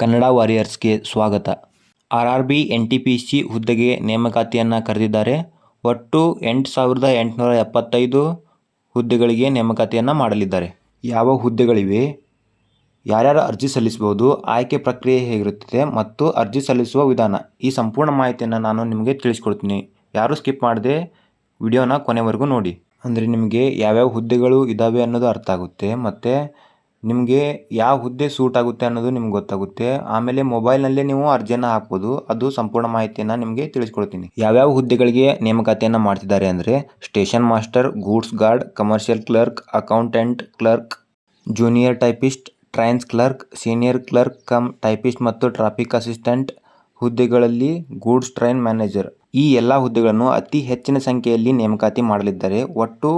ಕನ್ನಡ ವಾರಿಯರ್ಸ್ಗೆ ಸ್ವಾಗತ. R R B N T P C ಹುದ್ದೆಗೆ ನೇಮಕಾತಿಯನ್ನು ಕರೆದಿದ್ದಾರೆ. ಒಟ್ಟು ಎಂಟು ಸಾವಿರದ ಎಂಟುನೂರ ಎಪ್ಪತ್ತೈದು ಹುದ್ದೆಗಳಿಗೆ ನೇಮಕಾತಿಯನ್ನು ಮಾಡಲಿದ್ದಾರೆ. ಯಾವ ಹುದ್ದೆಗಳಿವೆ? ಯಾರ್ಯಾರು ಅರ್ಜಿ ಸಲ್ಲಿಸಬಹುದು? ಆಯ್ಕೆ ಪ್ರಕ್ರಿಯೆ ಹೇಗಿರುತ್ತದೆ ಮತ್ತು ಅರ್ಜಿ ಸಲ್ಲಿಸುವ ವಿಧಾನ? ಈ ಸಂಪೂರ್ಣ ಮಾಹಿತಿಯನ್ನು ನಾನು ನಿಮಗೆ ತಿಳಿಸ್ಕೊಡ್ತೀನಿ. ಯಾರು ಸ್ಕಿಪ್ ಮಾಡದೆ ವಿಡಿಯೋನ ಕೊನೆವರೆಗೂ ನೋಡಿ. ಅಂದರೆ ನಿಮಗೆ ಯಾವ್ಯಾವ ಹುದ್ದೆಗಳು ಇದ್ದಾವೆ ಅನ್ನೋದು ಅರ್ಥ ಆಗುತ್ತೆ. ಮತ್ತು ನಿಮಗೆ ಯಾವ ಹುದ್ದೆ ಸೂಟ್ ಆಗುತ್ತೆ ಅನ್ನೋದು ನಿಮ್ಗೆ ಗೊತ್ತಾಗುತ್ತೆ. ಆಮೇಲೆ ಮೊಬೈಲ್ನಲ್ಲೇ ನೀವು ಅರ್ಜಿಯನ್ನು ಹಾಕ್ಬೋದು. ಅದು ಸಂಪೂರ್ಣ ಮಾಹಿತಿಯನ್ನು ನಿಮಗೆ ತಿಳಿಸ್ಕೊಡ್ತೀನಿ. ಯಾವ್ಯಾವ ಹುದ್ದೆಗಳಿಗೆ ನೇಮಕಾತಿಯನ್ನು ಮಾಡ್ತಿದ್ದಾರೆ ಅಂದರೆ station master goods guard commercial clerk accountant clerk junior typist trains clerk senior clerk cum typist ಮತ್ತು ಟ್ರಾಫಿಕ್ ಅಸಿಸ್ಟೆಂಟ್ ಹುದ್ದೆಗಳಲ್ಲಿ ಗೂಡ್ಸ್ ಟ್ರೈನ್ ಮ್ಯಾನೇಜರ್ ಈ ಎಲ್ಲ ಹುದ್ದೆಗಳನ್ನು ಅತಿ ಹೆಚ್ಚಿನ ಸಂಖ್ಯೆಯಲ್ಲಿ ನೇಮಕಾತಿ ಮಾಡಲಿದ್ದಾರೆ. ಒಟ್ಟು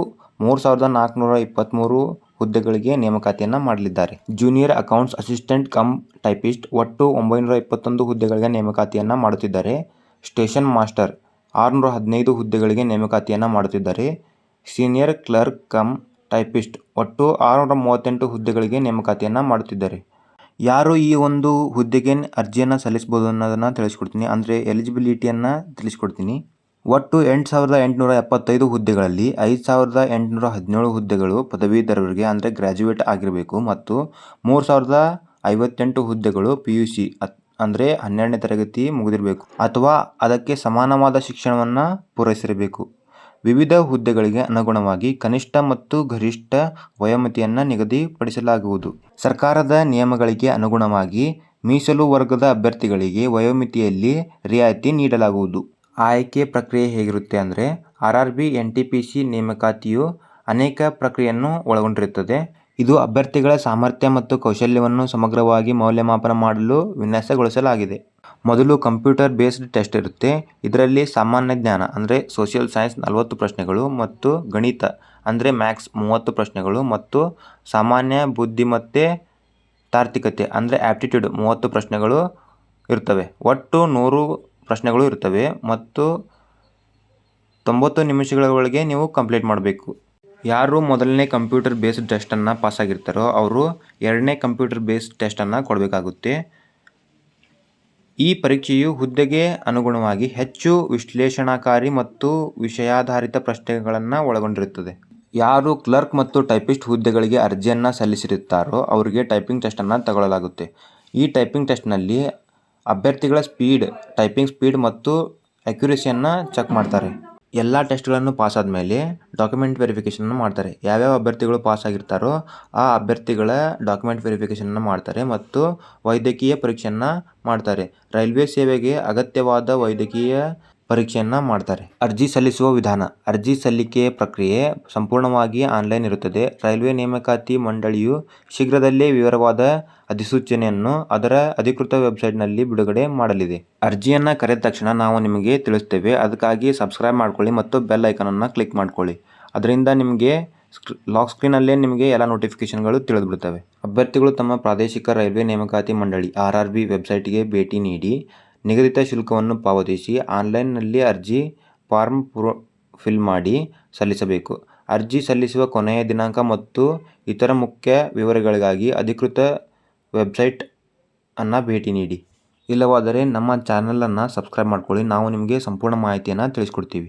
ಮೂರು ಸಾವಿರದ ನಾಲ್ಕುನೂರ ಇಪ್ಪತ್ತ್ಮೂರು ಹುದ್ದೆಗಳಿಗೆ ನೇಮಕಾತಿಯನ್ನ ಮಾಡಲಿದ್ದಾರೆ. Junior accounts assistant cum typist ಒಟ್ಟು ಒಂಬೈನೂರ ಇಪ್ಪತ್ತೊಂದು ಹುದ್ದೆಗಳಿಗೆ ನೇಮಕಾತಿಯನ್ನ ಮಾಡುತ್ತಿದ್ದಾರೆ. ಸ್ಟೇಷನ್ ಮಾಸ್ಟರ್ ಆರುನೂರ ಹದಿನೈದು ಹುದ್ದೆಗಳಿಗೆ ನೇಮಕಾತಿಯನ್ನ ಮಾಡುತ್ತಿದ್ದಾರೆ. ಸೀನಿಯರ್ ಕ್ಲರ್ಕ್ ಕಮ್ ಟೈಪಿಸ್ಟ್ ಒಟ್ಟು ಆರುನೂರ ಮೂವತ್ತೆಂಟು ಹುದ್ದೆಗಳಿಗೆ ನೇಮಕಾತಿಯನ್ನ ಮಾಡುತ್ತಿದ್ದಾರೆ. ಯಾರು ಈ ಒಂದು ಹುದ್ದೆಗೆ ಅರ್ಜಿಯನ್ನು ಸಲ್ಲಿಸ್ಬೋದು ಅನ್ನೋದನ್ನು ತಿಳಿಸ್ಕೊಡ್ತೀನಿ. ಅಂದರೆ ಎಲಿಜಿಬಿಲಿಟಿಯನ್ನು ತಿಳಿಸ್ಕೊಡ್ತೀನಿ. ಒಟ್ಟು ಎಂಟು ಸಾವಿರದ ಎಂಟುನೂರ ಎಪ್ಪತ್ತೈದು ಹುದ್ದೆಗಳಲ್ಲಿ ಐದು ಸಾವಿರದ ಎಂಟುನೂರ ಹದಿನೇಳು ಹುದ್ದೆಗಳು ಪದವೀಧರರಿಗೆ ಅಂದರೆ ಗ್ರ್ಯಾಜುಯೇಟ್ ಆಗಿರಬೇಕು ಮತ್ತು ಮೂರು ಸಾವಿರದ ಐವತ್ತೆಂಟು ಹುದ್ದೆಗಳು ಪಿ ಯು ಸಿ ಅಂದರೆ ಹನ್ನೆರಡನೇ ತರಗತಿ ಮುಗಿದಿರಬೇಕು ಅಥವಾ ಅದಕ್ಕೆ ಸಮಾನವಾದ ಶಿಕ್ಷಣವನ್ನು ಪೂರೈಸಿರಬೇಕು. ವಿವಿಧ ಹುದ್ದೆಗಳಿಗೆ ಅನುಗುಣವಾಗಿ ಕನಿಷ್ಠ ಮತ್ತು ಗರಿಷ್ಠ ವಯೋಮತಿಯನ್ನು ನಿಗದಿಪಡಿಸಲಾಗುವುದು. ಸರ್ಕಾರದ ನಿಯಮಗಳಿಗೆ ಅನುಗುಣವಾಗಿ ಮೀಸಲು ವರ್ಗದ ಅಭ್ಯರ್ಥಿಗಳಿಗೆ ವಯೋಮಿತಿಯಲ್ಲಿ ರಿಯಾಯಿತಿ ನೀಡಲಾಗುವುದು. ಆಯ್ಕೆ ಪ್ರಕ್ರಿಯೆ ಹೇಗಿರುತ್ತೆ ಅಂದರೆ R R B, N T P C ನೇಮಕಾತಿಯು ಅನೇಕ ಪ್ರಕ್ರಿಯೆಯನ್ನು ಒಳಗೊಂಡಿರುತ್ತದೆ. ಇದು ಅಭ್ಯರ್ಥಿಗಳ ಸಾಮರ್ಥ್ಯ ಮತ್ತು ಕೌಶಲ್ಯವನ್ನು ಸಮಗ್ರವಾಗಿ ಮೌಲ್ಯಮಾಪನ ಮಾಡಲು ವಿನ್ಯಾಸಗೊಳಿಸಲಾಗಿದೆ. ಮೊದಲು ಕಂಪ್ಯೂಟರ್ ಬೇಸ್ಡ್ ಟೆಸ್ಟ್ ಇರುತ್ತೆ. ಇದರಲ್ಲಿ ಸಾಮಾನ್ಯ ಜ್ಞಾನ ಅಂದರೆ ಸೋಷಿಯಲ್ ಸೈನ್ಸ್ ನಲವತ್ತು ಪ್ರಶ್ನೆಗಳು ಮತ್ತು ಗಣಿತ ಅಂದರೆ ಮ್ಯಾಥ್ಸ್ ಮೂವತ್ತು ಪ್ರಶ್ನೆಗಳು ಮತ್ತು ಸಾಮಾನ್ಯ ಬುದ್ಧಿಮತ್ತೆ ತಾರ್ಕಿಕತೆ ಅಂದರೆ ಆ್ಯಪ್ಟಿಟ್ಯೂಡ್ ಮೂವತ್ತು ಪ್ರಶ್ನೆಗಳು ಇರ್ತವೆ. ಒಟ್ಟು ನೂರು ಪ್ರಶ್ನೆಗಳು ಇರ್ತವೆ ಮತ್ತು ತೊಂಬತ್ತು ನಿಮಿಷಗಳ ಒಳಗೆ ನೀವು ಕಂಪ್ಲೀಟ್ ಮಾಡಬೇಕು. ಯಾರು ಮೊದಲನೇ ಕಂಪ್ಯೂಟರ್ ಬೇಸ್ಡ್ ಟೆಸ್ಟನ್ನು ಪಾಸಾಗಿರ್ತಾರೋ ಅವರು ಎರಡನೇ ಕಂಪ್ಯೂಟರ್ ಬೇಸ್ಡ್ ಟೆಸ್ಟನ್ನು ಕೊಡಬೇಕಾಗುತ್ತೆ. ಈ ಪರೀಕ್ಷೆಯು ಹುದ್ದೆಗೆ ಅನುಗುಣವಾಗಿ ಹೆಚ್ಚು ವಿಶ್ಲೇಷಣಾಕಾರಿ ಮತ್ತು ವಿಷಯಾಧಾರಿತ ಪ್ರಶ್ನೆಗಳನ್ನು ಒಳಗೊಂಡಿರುತ್ತದೆ. ಯಾರು ಕ್ಲರ್ಕ್ ಮತ್ತು ಟೈಪಿಸ್ಟ್ ಹುದ್ದೆಗಳಿಗೆ ಅರ್ಜಿಯನ್ನು ಸಲ್ಲಿಸಿರುತ್ತಾರೋ ಅವರಿಗೆ ಟೈಪಿಂಗ್ ಟೆಸ್ಟನ್ನು ತಗೊಳ್ಳಲಾಗುತ್ತೆ. ಈ ಟೈಪಿಂಗ್ ಟೆಸ್ಟ್ನಲ್ಲಿ ಅಭ್ಯರ್ಥಿಗಳ ಸ್ಪೀಡ್ ಟೈಪಿಂಗ್ ಸ್ಪೀಡ್ ಮತ್ತು ಅಕ್ಯುರೇಸಿಯನ್ನು ಚೆಕ್ ಮಾಡ್ತಾರೆ. ಎಲ್ಲ ಟೆಸ್ಟ್ಗಳನ್ನು ಪಾಸ್ ಆದಮೇಲೆ ಡಾಕ್ಯುಮೆಂಟ್ ವೆರಿಫಿಕೇಷನನ್ನು ಮಾಡ್ತಾರೆ. ಯಾವ್ಯಾವ ಅಭ್ಯರ್ಥಿಗಳು ಪಾಸ್ ಆಗಿರ್ತಾರೋ ಆ ಅಭ್ಯರ್ಥಿಗಳ ಡಾಕ್ಯುಮೆಂಟ್ ವೆರಿಫಿಕೇಷನನ್ನು ಮಾಡ್ತಾರೆ ಮತ್ತು ವೈದ್ಯಕೀಯ ಪರೀಕ್ಷೆಯನ್ನು ಮಾಡ್ತಾರೆ. ರೈಲ್ವೆ ಸೇವೆಗೆ ಅಗತ್ಯವಾದ ವೈದ್ಯಕೀಯ ಪರೀಕ್ಷೆಯನ್ನು ಮಾಡ್ತಾರೆ. ಅರ್ಜಿ ಸಲ್ಲಿಸುವ ವಿಧಾನ. ಅರ್ಜಿ ಸಲ್ಲಿಕೆ ಪ್ರಕ್ರಿಯೆ ಸಂಪೂರ್ಣವಾಗಿ ಆನ್ಲೈನ್ ಇರುತ್ತದೆ. ರೈಲ್ವೆ ನೇಮಕಾತಿ ಮಂಡಳಿಯು ಶೀಘ್ರದಲ್ಲೇ ವಿವರವಾದ ಅಧಿಸೂಚನೆಯನ್ನು ಅದರ ಅಧಿಕೃತ ವೆಬ್ಸೈಟ್ನಲ್ಲಿ ಬಿಡುಗಡೆ ಮಾಡಲಿದೆ. ಅರ್ಜಿಯನ್ನು ಕರೆದ ತಕ್ಷಣ ನಾವು ನಿಮಗೆ ತಿಳಿಸ್ತೇವೆ. ಅದಕ್ಕಾಗಿ ಸಬ್ಸ್ಕ್ರೈಬ್ ಮಾಡ್ಕೊಳ್ಳಿ ಮತ್ತು ಬೆಲ್ ಐಕನನ್ನು ಕ್ಲಿಕ್ ಮಾಡ್ಕೊಳ್ಳಿ. ಅದರಿಂದ ನಿಮಗೆ ಸ್ಕ್, ಲಾಕ್ ಸ್ಕ್ರೀನಲ್ಲೇ ನಿಮಗೆ ಎಲ್ಲ ನೋಟಿಫಿಕೇಷನ್ಗಳು ತಿಳಿದುಬಿಡ್ತವೆ ಅಭ್ಯರ್ಥಿಗಳು ತಮ್ಮ ಪ್ರಾದೇಶಿಕ ರೈಲ್ವೆ ನೇಮಕಾತಿ ಮಂಡಳಿ ಆರ್ ಆರ್ ಬಿ ವೆಬ್ಸೈಟ್ಗೆ ಭೇಟಿ ನೀಡಿ ನಿಗದಿತ ಶುಲ್ಕವನ್ನು ಪಾವತಿಸಿ ಆನ್ಲೈನ್ನಲ್ಲಿ ಅರ್ಜಿ ಫಾರ್ಮ್ ಪ್ರೊ ಫಿಲ್ ಮಾಡಿ ಸಲ್ಲಿಸಬೇಕು. ಅರ್ಜಿ ಸಲ್ಲಿಸುವ ಕೊನೆಯ ದಿನಾಂಕ ಮತ್ತು ಇತರ ಮುಖ್ಯ ವಿವರಗಳಿಗಾಗಿ ಅಧಿಕೃತ ವೆಬ್ಸೈಟ್ ಅನ್ನು ಭೇಟಿ ನೀಡಿ. ಇಲ್ಲವಾದರೆ ನಮ್ಮ ಚಾನಲನ್ನು ಸಬ್ಸ್ಕ್ರೈಬ್ ಮಾಡ್ಕೊಳ್ಳಿ. ನಾವು ನಿಮಗೆ ಸಂಪೂರ್ಣ ಮಾಹಿತಿಯನ್ನು ತಿಳಿಸ್ಕೊಡ್ತೀವಿ.